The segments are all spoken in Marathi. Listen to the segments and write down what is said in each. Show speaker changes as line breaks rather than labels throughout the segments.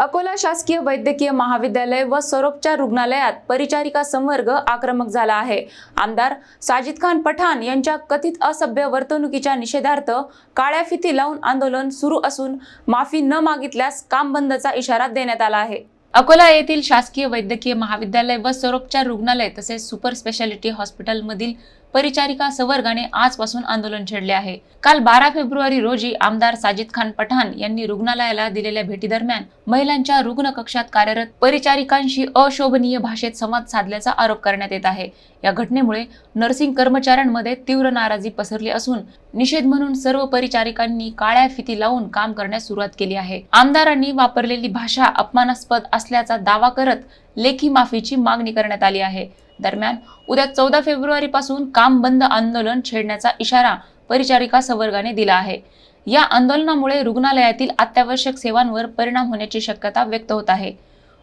अकोला शासकीय वैद्यकीय महाविद्यालय व सरोपचार रुग्णालयात परिचारिका संवर्ग आक्रमक झाला आहे. आमदार साजिद खान पठाण यांच्या कथित असभ्य वर्तणुकीच्या निषेधार्थ काळ्या फिती लावून आंदोलन सुरू असून माफी न मागितल्यास काम बंदचा इशारा देण्यात आला आहे. अकोला येथील शासकीय वैद्यकीय महाविद्यालय व सरोपचार रुग्णालय तसेच सुपर स्पेशालिटी हॉस्पिटलमधील परिचारिका संवर्गाने आजपासून आंदोलन छेडले आहे. काल बारा फेब्रुवारी रोजी आमदार साजिद खान पठाण यांनी रुग्णालयाला दिलेल्या भेटीदरम्यान महिलांच्या रुग्ण कक्षात कार्यरत परिचारिकांशी अशोभनीय भाषेत संवाद साधल्याचा आरोप करण्यात येत आहे. या घटनेमुळे नर्सिंग कर्मचाऱ्यांमध्ये तीव्र नाराजी पसरली असून निषेध म्हणून सर्व परिचारिकांनी काळ्या फिती लावून काम करण्यास सुरुवात केली आहे. आमदारांनी वापरलेली भाषा अपमानास्पद असल्याचा दावा करत लेखी माफीची मागणी करण्यात आली आहे. दरम्यान उद्या चौदा फेब्रुवारी पासून काम बंद आंदोलन छेडण्याचा इशारा परिचारिका संवर्गाने दिला आहे. या आंदोलनामुळे रुग्णालयातील अत्यावश्यक सेवांवर परिणाम होण्याची शक्यता व्यक्त होत आहे.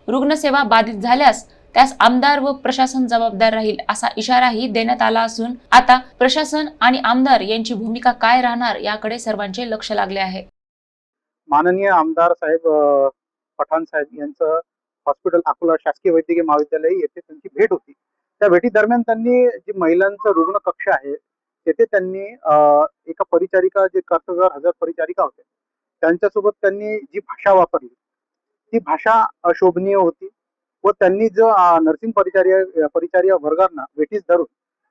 रुग्णसेवा बाधित झाल्यास त्यास आमदार व प्रशासन जबाबदार राहील असा इशाराही देण्यात आला असून आता प्रशासन आणि आमदार यांची भूमिका काय राहणार याकडे सर्वांचे लक्ष लागले आहे.
माननीय आमदार साहेब पठाण साहेब यांचं हॉस्पिटल अकोला शासकीय वैद्यकीय महाविद्यालय येथे त्यांची भेट होती. त्या भेटी दरम्यान त्यांनी जी महिलांचं रुग्ण कक्ष आहे तेथे त्यांनी एका परिचारिका जे कर्तव्यावर हजर परिचारिका होते त्यांच्यासोबत त्यांनी जी भाषा वापरली ती भाषा अशोभनीय होती व त्यांनी जो नर्सिंग परिचार्य परिचार्य वर्गांना भेटीस धरून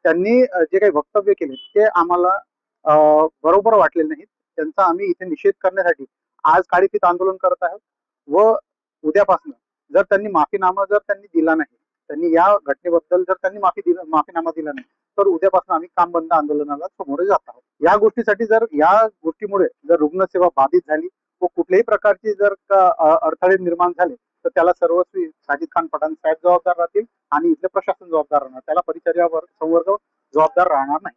त्यांनी जे काही वक्तव्य केले ते आम्हाला बरोबर वाटले नाहीत. त्यांचा आम्ही इथे निषेध करण्यासाठी आज काळीफीत आंदोलन करत आहोत व उद्यापासून जर त्यांनी माफीनामा जर त्यांनी दिला नाही त्यांनी या घटनेबद्दल जर त्यांनी माफी दिला माफीनामा दिला नाही तर उद्यापासून आम्ही काम बंद आंदोलनाला समोर जात आहोत. या गोष्टीसाठी जर या गोष्टीमुळे जर रुग्णसेवा बाधित झाली व कुठल्याही प्रकारची जर का, अडथळे निर्माण झाले तर त्याला सर्वस्वी साजिद खान पठाण साहेब जबाबदार राहतील आणि इथले प्रशासन जबाबदार राहणार. त्याला परिचर्यावर संवर्ग जबाबदार राहणार नाही.